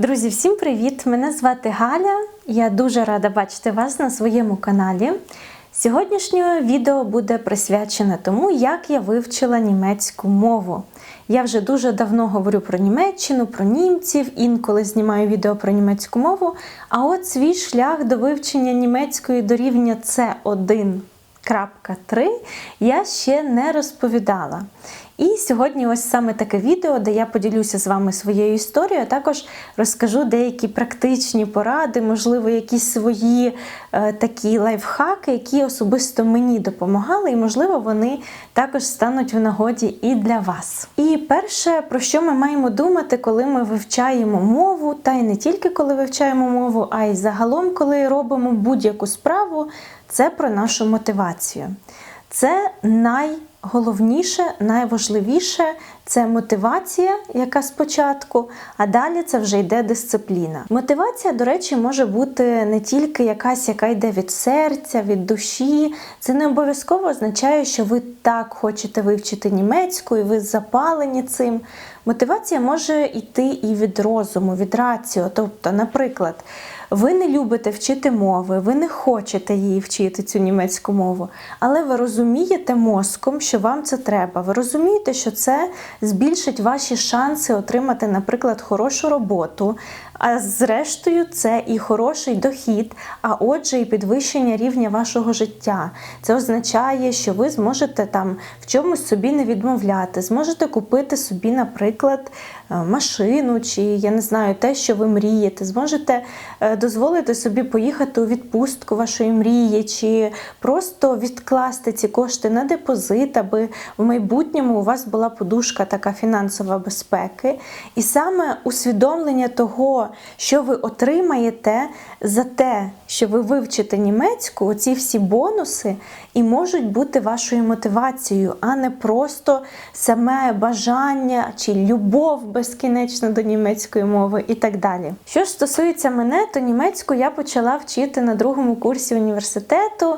Друзі, всім привіт! Мене звати Галя. Я дуже рада бачити вас на своєму каналі. Сьогоднішнє відео буде присвячене тому, як я вивчила німецьку мову. Я вже дуже давно говорю про Німеччину, про німців, інколи знімаю відео про німецьку мову. А от свій шлях до вивчення німецької до рівня С1 Крапка 3 я ще не розповідала. І сьогодні ось саме таке відео, де я поділюся з вами своєю історією, а також розкажу деякі практичні поради, можливо, якісь свої е, такі лайфхаки, які особисто мені допомагали, і, можливо, вони також стануть в нагоді і для вас. І перше, про що ми маємо думати, коли ми вивчаємо мову, та й не тільки коли вивчаємо мову, а й загалом, коли робимо будь-яку справу, це про нашу мотивацію. Це найголовніше, найважливіше це мотивація, яка спочатку, а далі це вже йде дисципліна. Мотивація, до речі, може бути не тільки якась, яка йде від серця, від душі. Це не обов'язково означає, що ви так хочете вивчити німецьку, і ви запалені цим. Мотивація може йти і від розуму, від раціо. Тобто, наприклад, ви не любите вчити мови, ви не хочете її вчити, цю німецьку мову, але ви розумієте мозком, що вам це треба. Ви розумієте, що це збільшить ваші шанси отримати, наприклад, хорошу роботу. А зрештою, це і хороший дохід, а отже, і підвищення рівня вашого життя. Це означає, що ви зможете там в чомусь собі не відмовляти, зможете купити собі, наприклад, машину, чи я не знаю, те, що ви мрієте, зможете дозволити собі поїхати у відпустку вашої мрії, чи просто відкласти ці кошти на депозит, аби в майбутньому у вас була подушка така фінансова безпеки. І саме усвідомлення того, що ви отримаєте за те, що ви вивчите німецьку, оці всі бонуси і можуть бути вашою мотивацією, а не просто саме бажання чи любов безкінечно до німецької мови і так далі. Що ж стосується мене, то німецьку я почала вчити на другому курсі університету.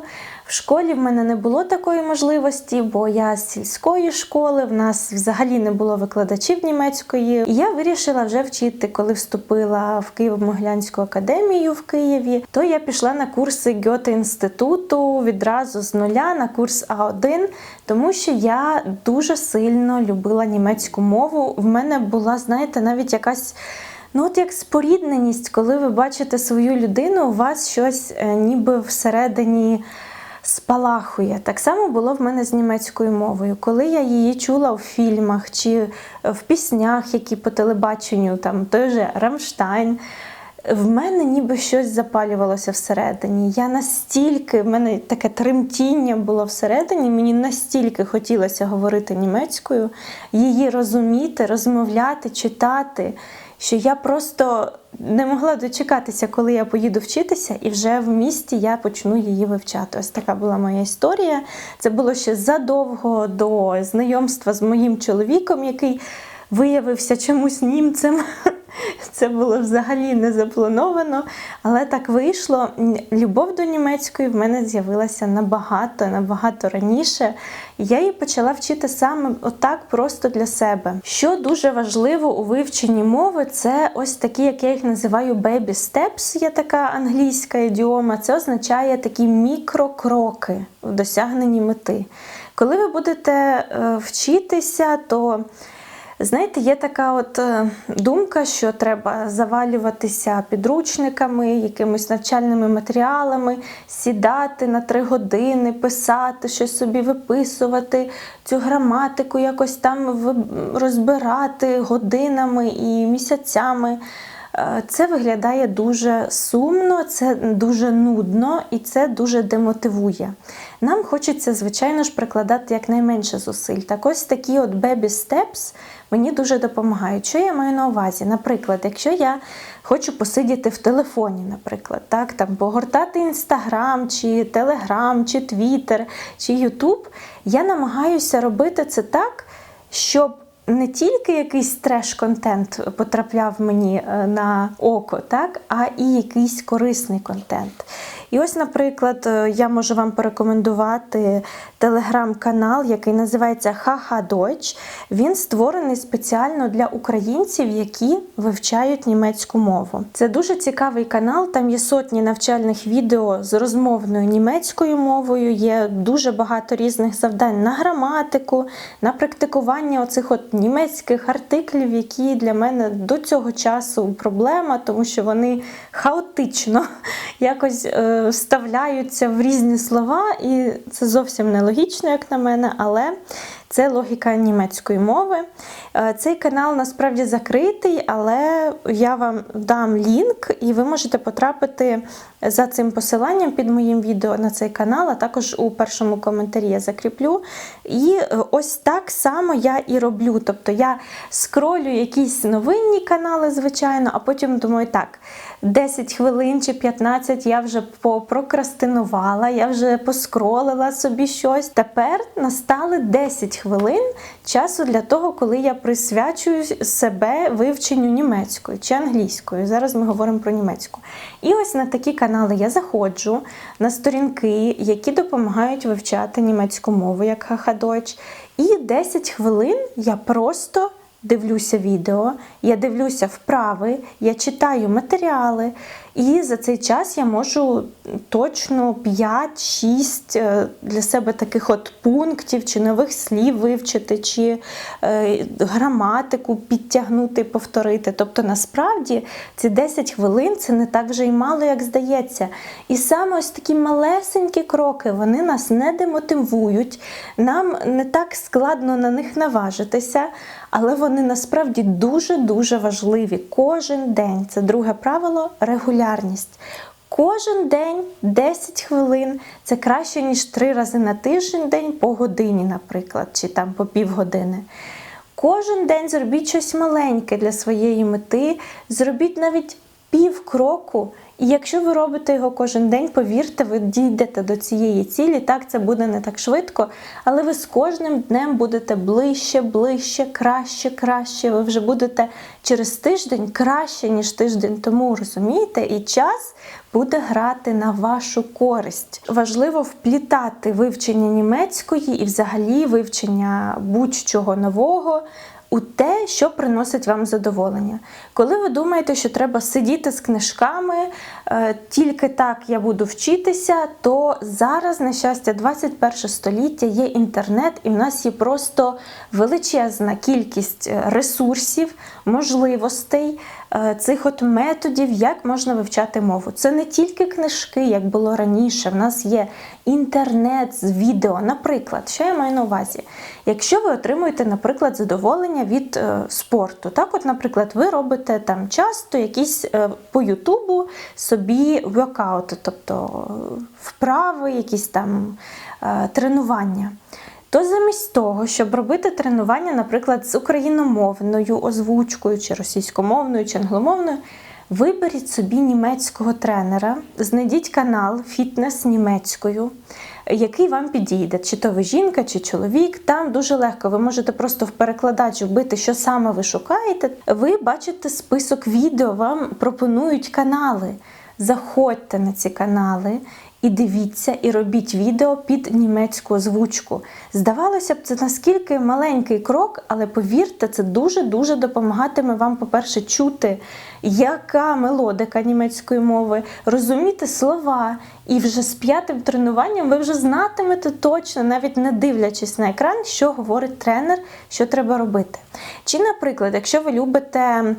В школі в мене не було такої можливості, бо я з сільської школи, в нас взагалі не було викладачів німецької. І я вирішила вже вчити, коли вступила в Києво-Могилянську академію в Києві. То я пішла на курси Гьоте інституту відразу з нуля на курс А1, тому що я дуже сильно любила німецьку мову. В мене була, знаєте, навіть якась. Ну, от як спорідненість, коли ви бачите свою людину, у вас щось е, ніби всередині спалахує. Так само було в мене з німецькою мовою. Коли я її чула в фільмах чи в піснях, які по телебаченню, там той же Рамштайн. В мене ніби щось запалювалося всередині. Я настільки, в мене таке тремтіння було всередині, мені настільки хотілося говорити німецькою, її розуміти, розмовляти, читати що я просто не могла дочекатися, коли я поїду вчитися, і вже в місті я почну її вивчати. Ось така була моя історія. Це було ще задовго до знайомства з моїм чоловіком, який виявився чомусь німцем. Це було взагалі не заплановано, але так вийшло. Любов до німецької в мене з'явилася набагато, набагато раніше. Я її почала вчити саме отак, просто для себе. Що дуже важливо у вивченні мови, це ось такі, як я їх називаю baby steps, є така англійська ідіома. Це означає такі мікрокроки в досягненні мети. Коли ви будете е, вчитися, то Знаєте, є така от е, думка, що треба завалюватися підручниками, якимись навчальними матеріалами, сідати на три години, писати, щось собі виписувати, цю граматику якось там розбирати годинами і місяцями. Е, це виглядає дуже сумно, це дуже нудно і це дуже демотивує. Нам хочеться, звичайно ж, прикладати якнайменше зусиль. Так ось такі от baby steps мені дуже допомагають. Що я маю на увазі? Наприклад, якщо я хочу посидіти в телефоні, наприклад, так, там погортати інстаграм, чи телеграм, чи твіттер, чи ютуб, я намагаюся робити це так, щоб не тільки якийсь треш-контент потрапляв мені е, на око, так, а і якийсь корисний контент. І ось, наприклад, е, я можу вам порекомендувати телеграм-канал, який називається Хаха Deutsch. Він створений спеціально для українців, які вивчають німецьку мову. Це дуже цікавий канал. Там є сотні навчальних відео з розмовною німецькою мовою. Є дуже багато різних завдань на граматику, на практикування оцих от німецьких артиклів, які для мене до цього часу проблема, тому що вони хаотично якось е, вставляються в різні слова, і це зовсім нелогічно, як на мене, але це логіка німецької мови. Е, Цей канал насправді закритий, але я вам дам лінк, і ви можете потрапити за цим посиланням під моїм відео на цей канал, а також у першому коментарі я закріплю. І е, ось так само я і роблю. Тобто я скролю якісь новинні канали, звичайно, а потім думаю, так. 10 хвилин чи 15 я вже попрокрастинувала, я вже поскролила собі щось. Тепер настали 10 хвилин часу для того, коли я присвячую себе вивченню німецької чи англійської. Зараз ми говоримо про німецьку. І ось на такі канали я заходжу на сторінки, які допомагають вивчати німецьку мову, як Хахадойч. І 10 хвилин я просто дивлюся відео, я дивлюся вправи, я читаю матеріали, і за цей час я можу точно 5-6 е, для себе таких от пунктів чи нових слів вивчити, чи е, граматику підтягнути, повторити. Тобто, насправді ці 10 хвилин це не так вже й мало, як здається. І саме ось такі малесенькі кроки вони нас не демотивують, нам не так складно на них наважитися, але вони насправді дуже-дуже важливі. Кожен день це друге правило регулярність. Кожен день 10 хвилин це краще, ніж 3 рази на тиждень день по годині, наприклад, чи там по півгодини. Кожен день зробіть щось маленьке для своєї мети, зробіть навіть пів кроку. І якщо ви робите його кожен день, повірте, ви дійдете до цієї цілі. Так, це буде не так швидко, але ви з кожним днем будете ближче, ближче, краще, краще. Ви вже будете через тиждень краще, ніж тиждень тому, розумієте? І час буде грати на вашу користь. Важливо вплітати вивчення німецької і взагалі вивчення будь-чого нового у те, що приносить вам задоволення. Коли ви думаєте, що треба сидіти з книжками, е, тільки так я буду вчитися, то зараз, на щастя, 21 століття є інтернет, і в нас є просто величезна кількість е, ресурсів, можливостей. Е, Цих от методів, як можна вивчати мову. Це не тільки книжки, як було раніше. В нас є інтернет з відео. Наприклад, що я маю на увазі? Якщо ви отримуєте, наприклад, задоволення від е, спорту, так, от, наприклад, ви робите там часто якісь е, по Ютубу собі воркаути, тобто е, вправи, якісь там е, тренування. То замість того, щоб робити тренування, наприклад, з україномовною озвучкою, чи російськомовною, чи англомовною, виберіть собі німецького тренера, знайдіть канал Фітнес німецькою, який вам підійде, чи то ви жінка, чи чоловік. Там дуже легко. Ви можете просто в перекладач вбити, що саме ви шукаєте. Ви бачите список відео, вам пропонують канали. Заходьте на ці канали і дивіться, і робіть відео під німецьку озвучку. Здавалося б, це наскільки маленький крок, але повірте, це дуже-дуже допомагатиме вам, по-перше, чути, яка мелодика німецької мови, розуміти слова. І вже з п'ятим тренуванням ви вже знатимете точно, навіть не дивлячись на екран, що говорить тренер, що треба робити. Чи, наприклад, якщо ви любите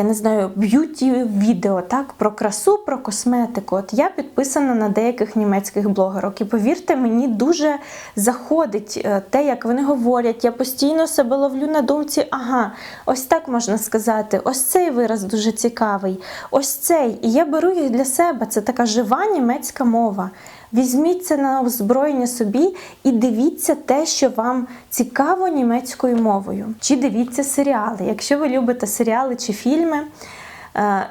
я не знаю, б'юті відео, так, про красу, про косметику. От я підписана на деяких німецьких блогерок, і повірте, мені дуже заходить е, те, як вони говорять. Я постійно себе ловлю на думці, ага, ось так можна сказати, ось цей вираз дуже цікавий, ось цей. І я беру їх для себе. Це така жива німецька мова. Візьміть це на озброєння собі і дивіться те, що вам цікаво німецькою мовою. Чи дивіться серіали. Якщо ви любите серіали чи фільми,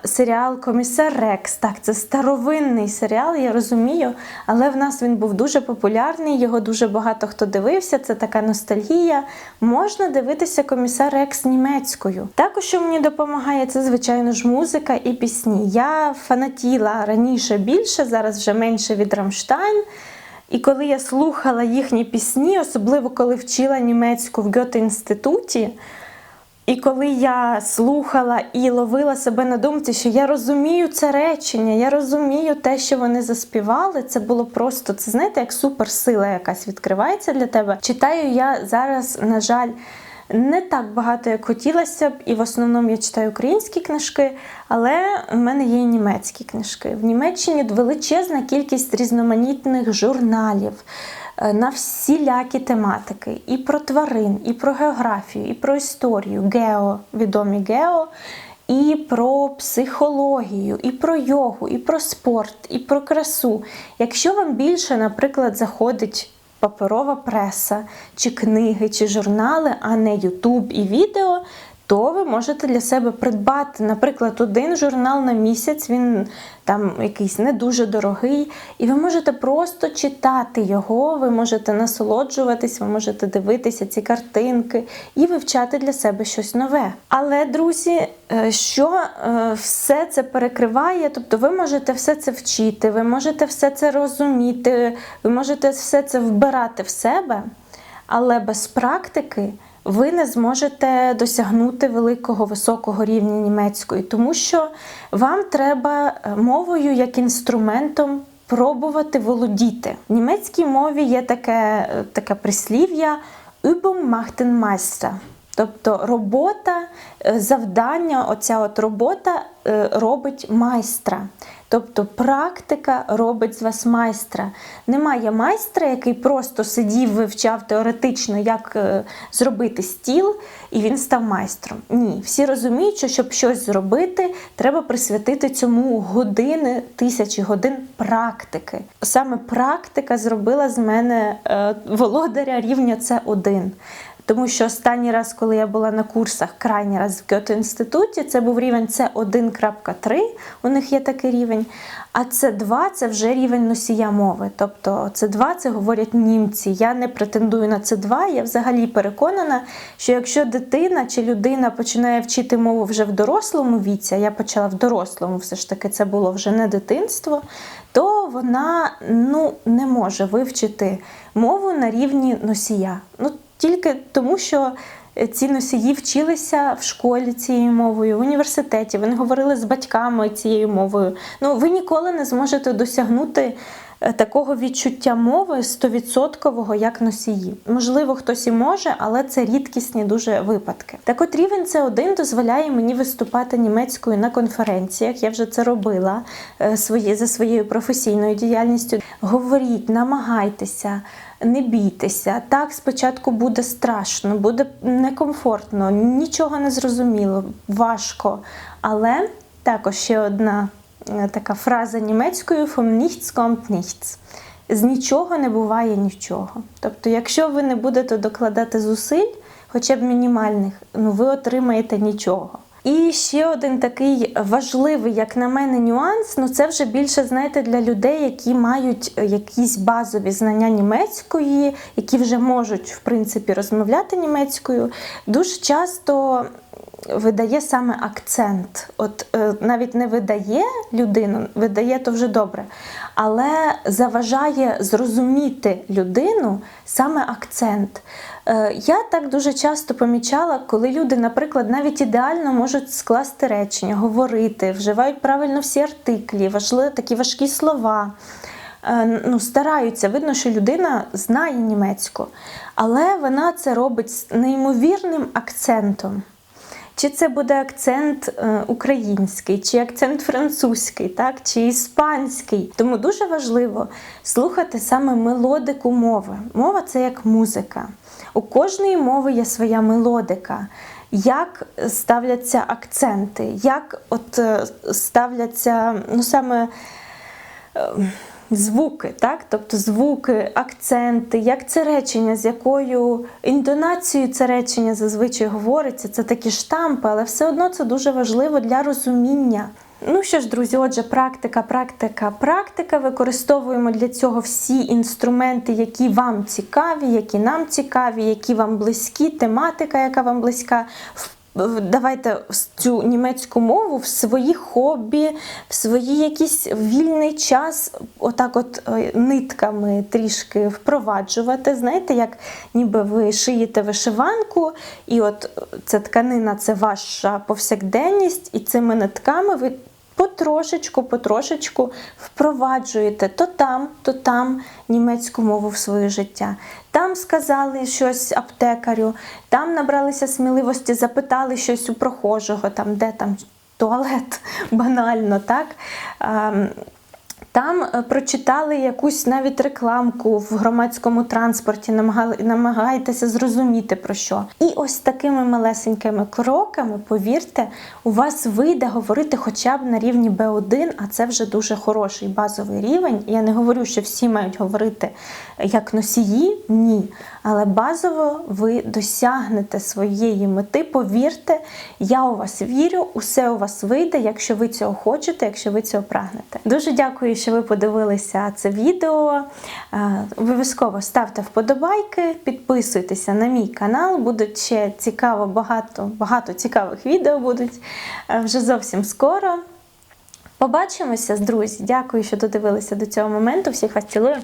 серіал Комісар Рекс. Так, це старовинний серіал, я розумію, але в нас він був дуже популярний, його дуже багато хто дивився. Це така ностальгія. Можна дивитися комісар Рекс німецькою. Також що мені допомагає, це, звичайно ж, музика і пісні. Я фанатіла раніше більше, зараз вже менше від Рамштайн. І коли я слухала їхні пісні, особливо коли вчила німецьку в Гьоте-інституті, і коли я слухала і ловила себе на думці, що я розумію це речення, я розумію те, що вони заспівали, це було просто, це знаєте, як суперсила якась відкривається для тебе. Читаю я зараз, на жаль, не так багато, як хотілося б, і в основному я читаю українські книжки, але в мене є і німецькі книжки. В Німеччині величезна кількість різноманітних журналів. Е, На всілякі тематики, і про тварин, і про географію, і про історію, гео, відомі гео, і про психологію, і про йогу, і про спорт, і про красу. Якщо вам більше, наприклад, заходить паперова преса, чи книги, чи журнали, а не Ютуб і відео, то ви можете для себе придбати, наприклад, один журнал на місяць, він там якийсь не дуже дорогий, і ви можете просто читати його, ви можете насолоджуватись, ви можете дивитися ці картинки і вивчати для себе щось нове. Але, друзі, е, що е, все це перекриває, тобто ви можете все це вчити, ви можете все це розуміти, ви можете все це вбирати в себе, але без практики ви не зможете досягнути великого високого рівня німецької, тому що вам треба е, мовою як інструментом пробувати володіти. В німецькій мові є таке, е, таке прислів'я Übung. Тобто робота, е, завдання, оця от робота робить майстра. Тобто практика робить з вас майстра. Немає майстра, який просто сидів, вивчав теоретично, як е, зробити стіл, і він став майстром. Ні, всі розуміють, що щоб щось зробити, треба присвятити цьому години, тисячі годин практики. Саме практика зробила з мене е, володаря рівня С1. Тому що останній раз, коли я була на курсах, крайній раз в Гьоте-інституті, це був рівень С1.3, у них є такий рівень. А С2 це вже рівень носія мови. Тобто С2 це говорять німці. Я не претендую на С2, я взагалі переконана, що якщо дитина чи людина починає вчити мову вже в дорослому віці, а я почала в дорослому, все ж таки це було вже не дитинство, то вона ну, не може вивчити мову на рівні носія. Ну, тільки тому, що ці носії вчилися в школі цією мовою, в університеті, вони говорили з батьками цією мовою. Ну, ви ніколи не зможете досягнути е, такого відчуття мови стовідсоткового, як носії. Можливо, хтось і може, але це рідкісні дуже випадки. Так от рівень С1 дозволяє мені виступати німецькою на конференціях. Я вже це робила е, свої, за своєю професійною діяльністю. Говоріть, намагайтеся. Не бійтеся, так спочатку буде страшно, буде некомфортно, нічого не зрозуміло, важко. Але також ще одна е, така фраза німецькою «Vom nichts kommt nichts». З нічого не буває нічого. Тобто, якщо ви не будете докладати зусиль, хоча б мінімальних, ну ви отримаєте нічого. І ще один такий важливий, як на мене, нюанс. Ну це вже більше знаєте для людей, які мають якісь базові знання німецької, які вже можуть в принципі розмовляти німецькою. Дуже часто видає саме акцент. От е, навіть не видає людину, видає то вже добре, але заважає зрозуміти людину саме акцент. Е, Я так дуже часто помічала, коли люди, наприклад, навіть ідеально можуть скласти речення, говорити, вживають правильно всі артиклі, важливі такі важкі слова. Е, Ну, стараються, видно, що людина знає німецьку, але вона це робить з неймовірним акцентом. Чи це буде акцент е, український, чи акцент французький, так, чи іспанський. Тому дуже важливо слухати саме мелодику мови. Мова це як музика. У кожної мови є своя мелодика. Як ставляться акценти, як от е, ставляться, ну саме. Звуки, так? тобто звуки, акценти, як це речення, з якою інтонацією це речення зазвичай говориться, це такі штампи, але все одно це дуже важливо для розуміння. Ну що ж, друзі, отже, практика, практика, практика. Використовуємо для цього всі інструменти, які вам цікаві, які нам цікаві, які вам близькі, тематика, яка вам близька. Давайте цю німецьку мову в свої хобі, в свої якісь вільний час, отак, от е, нитками трішки впроваджувати. Знаєте, як ніби ви шиєте вишиванку, і от ця тканина це ваша повсякденність, і цими нитками ви потрошечку, потрошечку впроваджуєте то там, то там німецьку мову в своє життя. Там сказали щось аптекарю, там набралися сміливості, запитали щось у прохожого, там де там туалет банально, так? Там е, прочитали якусь навіть рекламку в громадському транспорті, намагайтеся зрозуміти про що. І ось такими малесенькими кроками, повірте, у вас вийде говорити хоча б на рівні B1, а це вже дуже хороший базовий рівень. Я не говорю, що всі мають говорити як носії, ні. Але базово ви досягнете своєї мети. Повірте, я у вас вірю, усе у вас вийде, якщо ви цього хочете, якщо ви цього прагнете. Дуже дякую, що ви подивилися це відео. Е, Обов'язково ставте вподобайки, підписуйтеся на мій канал. Будуть ще цікаво, багато, багато цікавих відео будуть е, вже зовсім скоро. Побачимося, друзі. Дякую, що додивилися до цього моменту. Всіх вас цілую.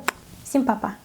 Всім па-па!